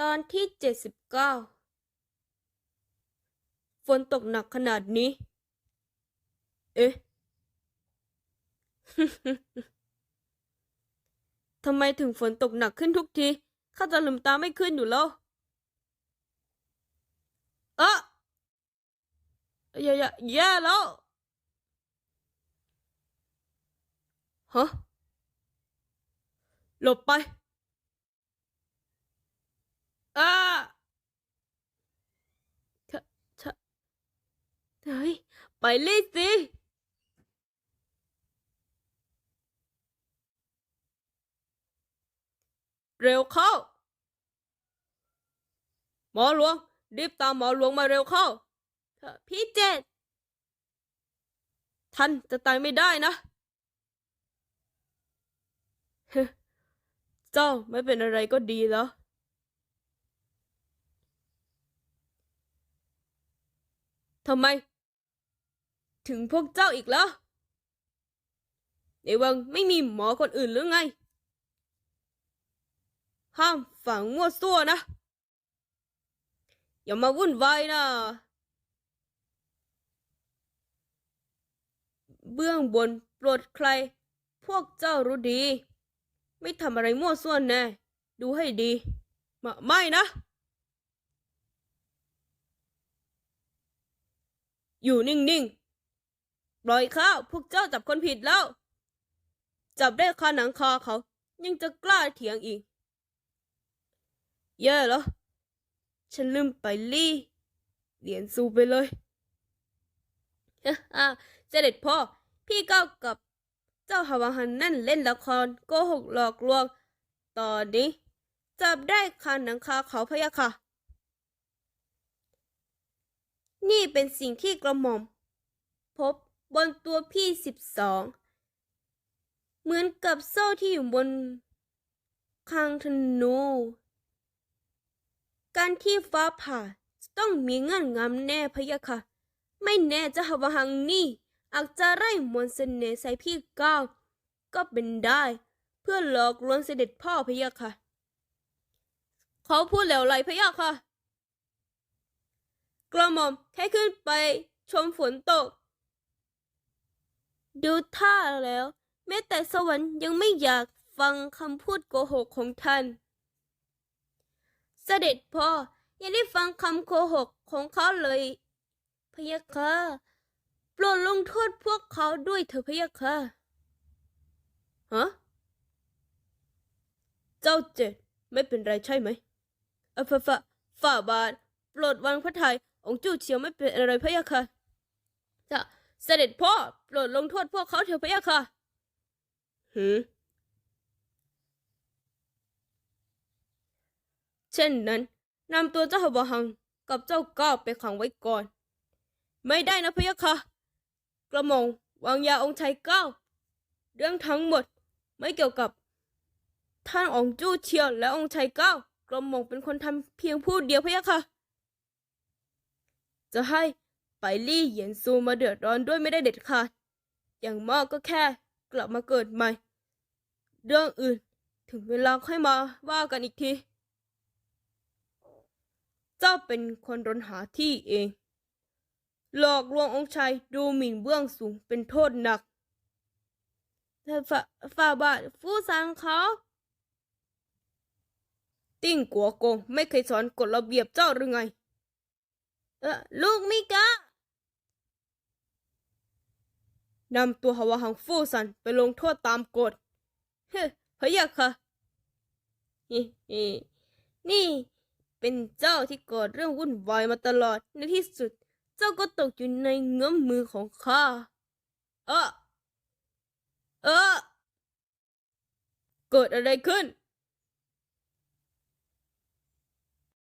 ตอนที่เจ็ดสิบเก้าฝนตกหนักขนาดนี้ เอ๊ะ ทำไมถึงฝนตกหนักขึ้นทุกที ข้าจะลืมตาไม่ขึ้นอยู่แล้ว เอะอย่าอย่าแย่แล้วฮะหลบไป อ้าเธอเธอเฮ้ยไปเลยสิเร็วเข้า หมอหลวง รีบตามหมอหลวงมาเร็วเข้าเถอพี่เจดท่านจะตายไม่ได้นะ เจ้าไม่เป็นอะไรก็ดีแล้ว ทำไม ถึงพวกเจ้าอีกแล้วในวังไม่มีหมอคนอื่นหรือไง ห้ามฝังมั่วซั่วนะ อย่ามาวุ่นวายนะเบื้องบนโปรดใคร พวกเจ้ารู้ดี ไม่ทำอะไรมั่วซั่วแน่ ดูให้ดี มาไม่นะ อยู่นิ่งๆปล่อยข้าพวกเจ้าจับคนผิดแล้ว จับได้คาหนังคาเขา ยังจะกล้าเถียงอีกแย่แล้วฉันลืมไปลี่ เหรียญซูไปเลยอ่าเสด็จพ่อ พี่ก้ากับเจ้าฮาวาฮันนั่นเล่นละครโกหกหลอกลวง ตอนนี้ จับได้คาหนังคาเขาพะยะค่ะ นี่เป็นสิ่งที่กระหม่อม พบบนตัวพี่สิบสอง เหมือนกับโซ่ที่อยู่บนคางธนู การที่ฟ้าผ่าจะต้องมีเงื่อนงำแน่พะยะค่ะ ไม่แน่จะหวหังนี่อาจจะไล่มนต์เสน่ห์ใส่พี่ก้าวก็เป็นได้เพื่อหลอกลวงเสด็จพ่อพะยะค่ะ เขาพูดแล้วไรพะยะค่ะ กระหม่อมแค่ขึ้นไปชมฝนตก ดูท่าแล้ว แม้แต่สวรรค์ยังไม่อยากฟังคำพูดโกหกของท่าน เสด็จพ่อยังได้ฟังคำโกหกของเขาเลยพะยะค่ะโปรดลงโทษพวกเขาด้วยเถอะพะยะค่ะฮะเจ้าเจ็ดไม่เป็นไรใช่ไหมออฝ่าฝ่าฝ่าบาท โปรดวางพระทัย องค์จู่เฉียวไม่เป็นอะไรพะยะค่ะจะเสด็จพ่อโปรดลงโทษพวกเขาเถอะพะยะค่ะหืมเช่นนั้นนำตัวเจ้าหบหังกับเจ้าก้าวไปขังไว้ก่อน ไม่ได้นะพะยะค่ะกระหม่อมวางยาองค์ชายก้าเรื่องทั้งหมดไม่เกี่ยวกับ ท่านองค์จู้เชียวและองค์ชายก้ากระหม่อมเป็นคนทำเพียงผู้เดียวพะยะค่ะ จะให้ไปลี่เหยียนซูมาเดือดร้อนด้วยไม่ได้เด็ดขาด อย่างมากก็แค่กลับมาเกิดใหม่ เรื่องอื่นถึงเวลาค่อยมาว่ากันอีกที เจ้าเป็นคนรนหาที่เอง หลอกลวงองค์ชายดูหมิ่นเบื้องสูงเป็นโทษหนักแต่ฝ่าฝ่าบาทฟู่ซังเขา ติ้งกัวโกงไม่เคยสอนกฎระเบียบเจ้าหรือไง เออลูกมิกะนำตัวฮาวาหังฟู่ซันไปลงโทษตามกฎเฮ้พะยะค่ะนี่เป็นเจ้าที่ก่อเรื่องวุ่นวายมาตลอดในที่สุด เจ้าก็ตกอยู่ในเงื้อมมือของข้า เออเออเกิดอะไรขึ้น